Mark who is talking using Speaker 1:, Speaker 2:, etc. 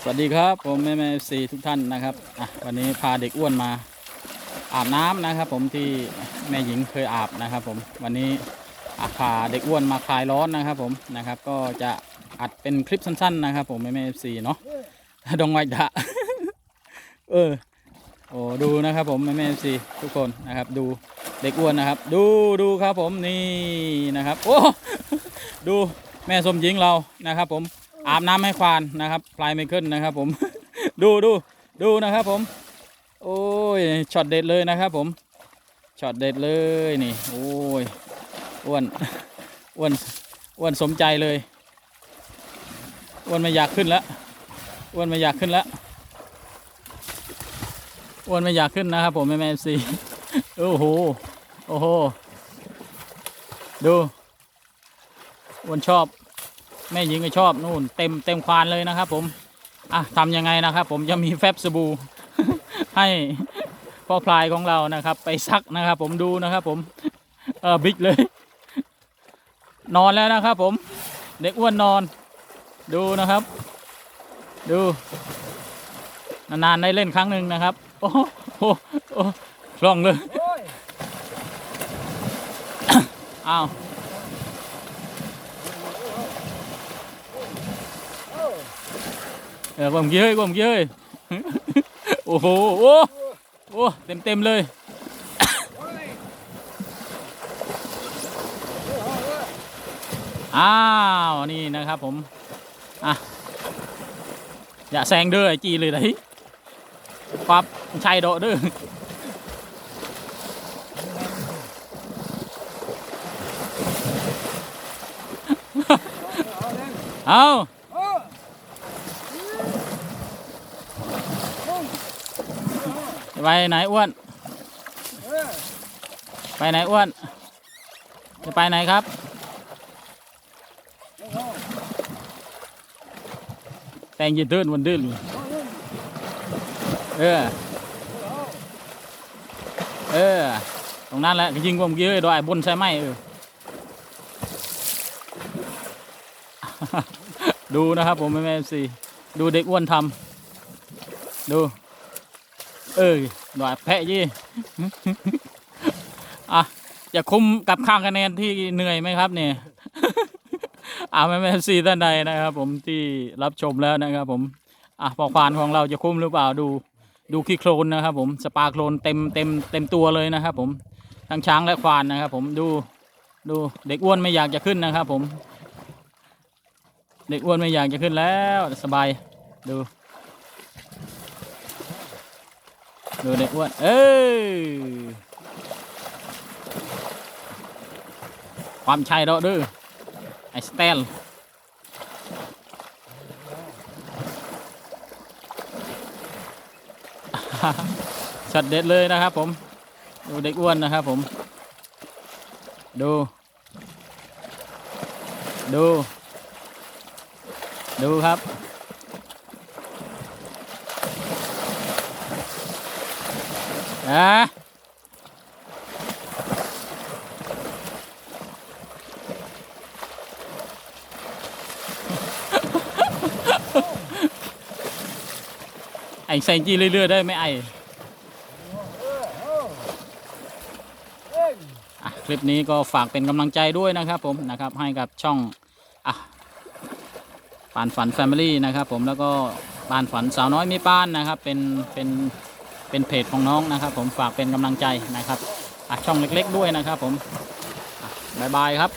Speaker 1: สวัสดีครับผมแม่แม่ซีทุกท่านนะครับอะวันนี้พาเด็กอ้วนมาอาบน้ำนะครับ ผมที่แม่หญิงเคยอาบนะครับ ผมวันนี้พาเด็กอ้วนมาคลายร้อนนะครับ ผมนะครับ ก็จะอัดเป็นคลิปสั้น ๆ นะครับ ผมแม่แม่ซีเนาะดองไว้ดะเออโอ้ดูนะครับ ผมแม่แม่ซีทุกคนนะครับ ดูเด็กอ้วนนะครับ ดูดูครับผมนี่นะครับ โอ้ดูแม่สมหญิงเรานะครับ ผม อาบน้ำให้ควานนะครับพลายไม่ขึ้นนะครับ ผม ดูดูดูนะครับ ผม โอ้ยช็อตเด็ดเลยนะครับ ผมช็อตเด็ดเลยนี่ โอ้ยอ้วนอ้วนอ้วนสมใจเลยอ้วนไม่อยากขึ้นแล้วอ้วนไม่อยากขึ้นแล้วอ้วนไม่อยากขึ้นนะครับ ผมแม่แม่ซีโอ้โหโอ้โหดูอ้วนชอบ แม่หญิงก็ชอบนู่นเต็มเต็มควานเลยนะครับ ผมอะทำยังไงนะครับ ผมจะมีแฟบสบู่ให้พ่อพลายของเรานะครับ ไปซักนะครับ ผมดูนะครับ ผมเออบิ๊กเลย นอนแล้วนะครับ ผม เด็กอ้วนนอน ดูนะครับ ดู นานๆได้เล่นครั้งหนึ่งนะครับ โอ้โหโอ้โหคล่องเลยอ้าว เออผมเย้ยผมเย้ยโอ้โหโอ้โอ้เต็มเต็มเลยอ้าวนี่นะครับผมอะอย่าแซงเด้อไอจีเลยไหนปั๊บชัยโดดเด้อเอา ไปไหนอ้วน ไปไหนอ้วน จะไปไหนครับแต่งยืดเดินวันเดินเลยเออ เออ ตรงนั้นแหละยิงผมเยอะดอยบนใช่ไหมเออ ดูนะครับผมแม่แม่ซีดูเด็กอ้วนทำดู เออดอยแพะยี่อะจะคุ้มกับข้างคะแนนที่เหนื่อยไหมครับเนี่ยอาแม่แม่ซีท่านใดนะครับ ผมที่รับชมแล้วนะครับ ผมอะปอควานของเราจะคุ้มหรือเปล่าดู ดูขี้โคลนนะครับ ผมสปาโคลนเต็มเต็มเต็มตัวเลยนะครับ ผมทั้งช้างและควานนะครับ ผมดูดูเด็กอ้วนไม่อยากจะขึ้นนะครับ ผม เด็กอ้วนไม่อยากจะขึ้นแล้วสบายดู ดูเด็กอ้วนเอ้ยความชัยเราดื้อไอสเตลช็อตเด็ดเลยนะครับผม ดูเด็กอ้วนนะครับผม ดู ดู ดูครับ อะไอ้ใส่จีเรื่อยๆได้ไหมไอ้อะคลิปนี้ก็ฝากเป็นกำลังใจด้วยนะครับผมนะครับให้กับช่องอะปานฝันแฟมิลี่นะครับผมแล้วก็ปานฝันสาวน้อยมีป้านนะครับเป็นเป็น เป็นเพจของน้องนะครับผมฝากเป็นกำลังใจนะครับช่องเล็ก ๆ ด้วยนะครับผมบ๊ายบายครับ